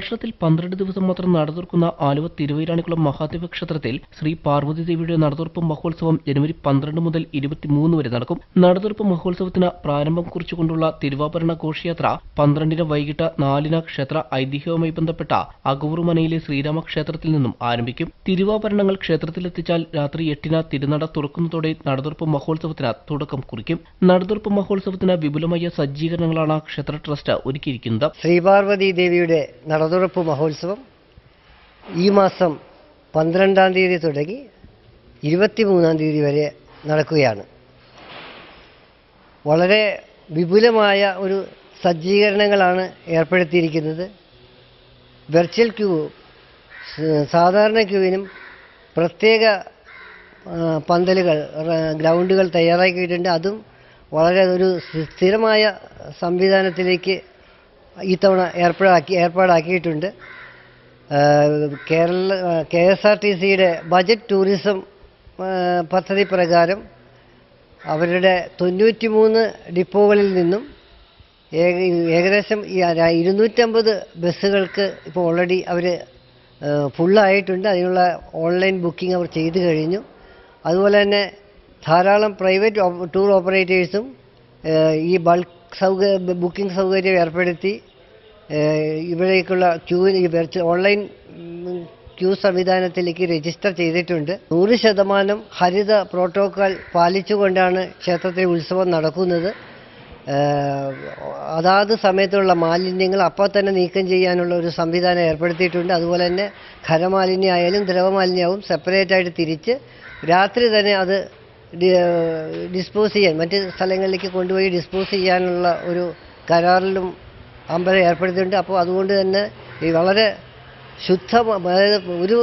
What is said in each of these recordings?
വർഷത്തിൽ പന്ത്രണ്ട് ദിവസം മാത്രം നട തുറക്കുന്ന ആലുവ തിരുവൈരാണിക്കുളം മഹാദേവ ക്ഷേത്രത്തിൽ ശ്രീ പാർവതി ദേവിയുടെ നടതുറപ്പ് മഹോത്സവം ജനുവരി പന്ത്രണ്ട് മുതൽ ഇരുപത്തിമൂന്ന് വരെ നടക്കും. നടതുറപ്പ് മഹോത്സവത്തിന് പ്രാരംഭം കുറിച്ചുകൊണ്ടുള്ള തിരുവാഭരണ ഘോഷയാത്ര പന്ത്രണ്ടിന് വൈകിട്ട് നാലിന് ക്ഷേത്ര ഐതിഹ്യവുമായി ബന്ധപ്പെട്ട അഗൂർമനയിലെ ശ്രീരാമ ക്ഷേത്രത്തിൽ നിന്നും ആരംഭിക്കും. തിരുവാഭരണങ്ങൾ ക്ഷേത്രത്തിലെത്തിച്ചാൽ രാത്രി എട്ടിന് തിരുനട തുറക്കുന്നതോടെ നടതുറപ്പ് മഹോത്സവത്തിന് തുടക്കം കുറിക്കും. നടതുറപ്പ് മഹോത്സവത്തിന് വിപുലമായ സജ്ജീകരണങ്ങളാണ് ക്ഷേത്ര ട്രസ്റ്റ് ഒരുക്കിയിരിക്കുന്നത്. ശ്രീപാർവതി ദേവിയുടെ നടതുറപ്പ് മഹോത്സവം ഈ മാസം പന്ത്രണ്ടാം തീയതി തുടങ്ങി ഇരുപത്തി മൂന്നാം തീയതി വരെ നടക്കുകയാണ്. വളരെ വിപുലമായ ഒരു സജ്ജീകരണങ്ങളാണ് ഏർപ്പെടുത്തിയിരിക്കുന്നത്. വെർച്വൽ ക്യൂ സാധാരണ ക്യൂവിനും പ്രത്യേക പന്തലുകൾ ഗ്രൗണ്ടുകൾ തയ്യാറാക്കിയിട്ടുണ്ട്. അതും വളരെ ഒരു സ്ഥിരമായ സംവിധാനത്തിലേക്ക് ഇത്തവണ ഏർപ്പാടാക്കി ഏർപ്പാടാക്കിയിട്ടുണ്ട്. Kerala K S R T സിയുടെ ബജറ്റ് ടൂറിസം പദ്ധതി പ്രകാരം അവരുടെ തൊണ്ണൂറ്റി മൂന്ന് ഡിപ്പോകളിൽ നിന്നും ഏകദേശം ഇരുന്നൂറ്റമ്പത് ബസ്സുകൾക്ക് ഇപ്പോൾ ഓൾറെഡി അവർ ഫുള്ളായിട്ടുണ്ട് അതിനുള്ള ഓൺലൈൻ ബുക്കിംഗ് അവർ ചെയ്തു കഴിഞ്ഞു. അതുപോലെ തന്നെ ധാരാളം പ്രൈവറ്റ് ടൂർ ഓപ്പറേറ്റേഴ്സും ഈ ബൾക്ക് സൗകര്യ ബുക്കിംഗ് സൗകര്യം ഏർപ്പെടുത്തി. ഇവിടേക്കുള്ള വെർച്വൽ ഓൺലൈൻ ക്യൂ സംവിധാനത്തിലേക്ക് രജിസ്റ്റർ ചെയ്തിട്ടുണ്ട്. നൂറ് ശതമാനം ഹരിത പ്രോട്ടോക്കോൾ പാലിച്ചുകൊണ്ടാണ് ക്ഷേത്രത്തിലെ ഉത്സവം നടക്കുന്നത്. അതാത് സമയത്തുള്ള മാലിന്യങ്ങൾ അപ്പോൾ തന്നെ നീക്കം ചെയ്യാനുള്ള ഒരു സംവിധാനം ഏർപ്പെടുത്തിയിട്ടുണ്ട്. അതുപോലെ തന്നെ ഖരമാലിന്യമായാലും ദ്രവമാലിന്യവും സെപ്പറേറ്റ് ആയിട്ട് തിരിച്ച് രാത്രി തന്നെ അത് ഡിസ്പോസ് ചെയ്യാൻ മറ്റ് സ്ഥലങ്ങളിലേക്ക് കൊണ്ടുപോയി ഡിസ്പോസ് ചെയ്യാനുള്ള ഒരു കരാറിലും അമ്പലം ഏർപ്പെടുത്തിയിട്ടുണ്ട്. അപ്പോൾ അതുകൊണ്ട് തന്നെ ഈ വളരെ ശുദ്ധ അതായത് ഒരു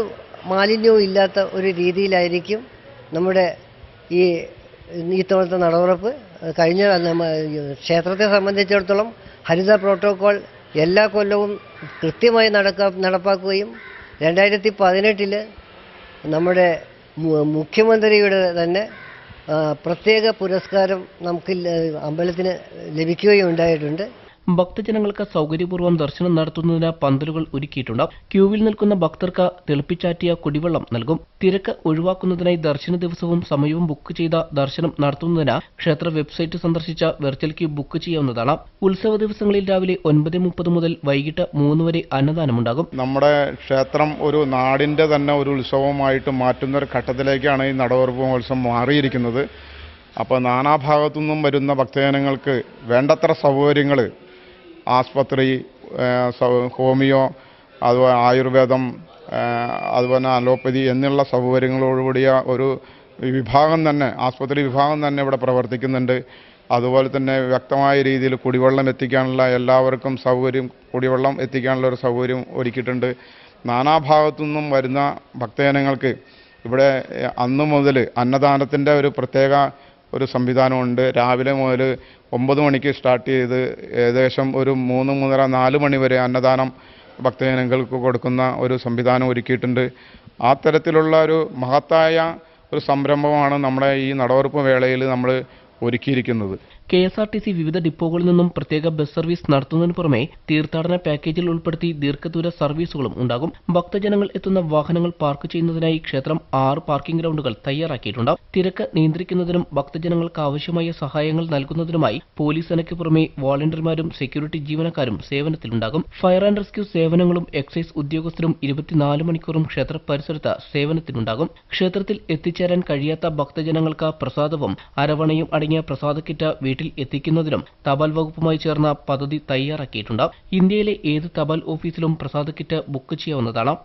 മാലിന്യവും ഇല്ലാത്ത ഒരു രീതിയിലായിരിക്കും നമ്മുടെ ഈ ഇത്തവണത്തെ തവണത്തെ നടവുറപ്പ് കഴിഞ്ഞ ക്ഷേത്രത്തെ സംബന്ധിച്ചിടത്തോളം ഹരിത പ്രോട്ടോക്കോൾ എല്ലാ കൊല്ലവും കൃത്യമായി നടക്ക നടപ്പാക്കുകയും രണ്ടായിരത്തി പതിനെട്ടിൽ നമ്മുടെ മുഖ്യമന്ത്രിയുടെ തന്നെ പ്രത്യേക പുരസ്കാരം നമുക്ക് അമ്പലത്തിന് ലഭിക്കുകയും ഉണ്ടായിട്ടുണ്ട്. ഭക്തജനങ്ങൾക്ക് സൗകര്യപൂർവം ദർശനം നടത്തുന്നതിന് പന്തലുകൾ ഒരുക്കിയിട്ടുണ്ട്. ക്യൂവിൽ നിൽക്കുന്ന ഭക്തർക്ക് തിളപ്പിച്ചാറ്റിയ കുടിവെള്ളം നൽകും. തിരക്ക് ഒഴിവാക്കുന്നതിനായി ദർശന ദിവസവും സമയവും ബുക്ക് ചെയ്ത ദർശനം നടത്തുന്നതിന് ക്ഷേത്ര വെബ്സൈറ്റ് സന്ദർശിച്ച വെർച്വൽ ക്യൂ ബുക്ക് ചെയ്യാവുന്നതാണ്. ഉത്സവ ദിവസങ്ങളിൽ രാവിലെ ഒൻപത് മുപ്പത് മുതൽ വൈകിട്ട് മൂന്ന് വരെ അന്നദാനമുണ്ടാകും നമ്മുടെ ക്ഷേത്രം ഒരു നാടിന്റെ തന്നെ ഒരു ഉത്സവമായിട്ട് മാറ്റുന്ന ഒരു ഘട്ടത്തിലേക്കാണ് ഈ നടവറുപ്പ് മഹോത്സവം മാറിയിരിക്കുന്നത്. അപ്പോൾ നാനാഭാഗത്തു നിന്നും വരുന്ന ഭക്തജനങ്ങൾക്ക് വേണ്ടത്ര സൗകര്യങ്ങൾ ആസ്പത്രി ഹോമിയോ അതുപോലെ ആയുർവേദം അതുപോലെ അലോപ്പതി എന്നുള്ള സൗകര്യങ്ങളോടുകൂടിയ ഒരു വിഭാഗം തന്നെ ആസ്പത്രി വിഭാഗം തന്നെ ഇവിടെ പ്രവർത്തിക്കുന്നുണ്ട്. അതുപോലെ തന്നെ വ്യക്തമായ രീതിയിൽ കുടിവെള്ളം എത്തിക്കാനുള്ള എല്ലാവർക്കും സൗകര്യം കുടിവെള്ളം എത്തിക്കാനുള്ള ഒരു സൗകര്യം ഒരുക്കിയിട്ടുണ്ട്. നാനാഭാഗത്തു നിന്നും വരുന്ന ഭക്തജനങ്ങൾക്ക് ഇവിടെ അന്നു മുതൽ അന്നദാനത്തിന്റെ ഒരു പ്രത്യേക ഒരു സംവിധാനമുണ്ട്. രാവിലെ മുതൽ ഒമ്പത് മണിക്ക് സ്റ്റാർട്ട് ചെയ്ത് ഏകദേശം ഒരു മൂന്ന് മൂന്നര നാല് മണി വരെ അന്നദാനം ഭക്തജനങ്ങൾക്ക് കൊടുക്കുന്ന ഒരു സംവിധാനം ഒരുക്കിയിട്ടുണ്ട്. ആ തരത്തിലുള്ള ഒരു മഹത്തായ ഒരു സംരംഭമാണ് നമ്മുടെ ഈ നടവറുപ്പ് വേളയിൽ നമ്മൾ ഒരുക്കിയിരിക്കുന്നത്. K S R T C വിവിധ ഡിപ്പോകളിൽ നിന്നും പ്രത്യേക ബസ് സർവീസ് നടത്തുന്നതിന് പുറമെ തീർത്ഥാടന പാക്കേജിൽ ഉൾപ്പെടുത്തി ദീർഘദൂര സർവീസുകളും ഉണ്ടാകും. ഭക്തജനങ്ങൾ എത്തുന്ന വാഹനങ്ങൾ പാർക്ക് ചെയ്യുന്നതിനായി ക്ഷേത്രം ആറ് പാർക്കിംഗ് ഗ്രൗണ്ടുകൾ തയ്യാറാക്കിയിട്ടുണ്ട്. തിരക്ക് നിയന്ത്രിക്കുന്നതിനും ഭക്തജനങ്ങൾക്ക് ആവശ്യമായ സഹായങ്ങൾ നൽകുന്നതിനുമായി പോലീസ് സേനയ്ക്ക് പുറമെ വോളണ്ടിയർമാരും സെക്യൂരിറ്റി ജീവനക്കാരും സേവനത്തിലുണ്ടാകും. ഫയർ ആൻഡ് റെസ്ക്യൂ സേവനങ്ങളും എക്സൈസ് ഉദ്യോഗസ്ഥരും ഇരുപത്തിനാല് മണിക്കൂറും ക്ഷേത്ര പരിസരത്ത് സേവനത്തിലുണ്ടാകും ക്ഷേത്രത്തിൽ എത്തിച്ചേരാൻ കഴിയാത്ത ഭക്തജനങ്ങൾക്ക് പ്രസാദവും അരവണയും അടങ്ങിയ പ്രസാദ കിറ്റ് വീട്ടിൽ എത്തിക്കുന്നതിനും തപാൽ വകുപ്പുമായി ചേർന്ന പദ്ധതി തയ്യാറാക്കിയിട്ടുണ്ട്. ഇന്ത്യയിലെ ഏത് തപാൽ ഓഫീസിലും പ്രസാദ കിറ്റ് ബുക്ക് ചെയ്യാവുന്നതാണ്.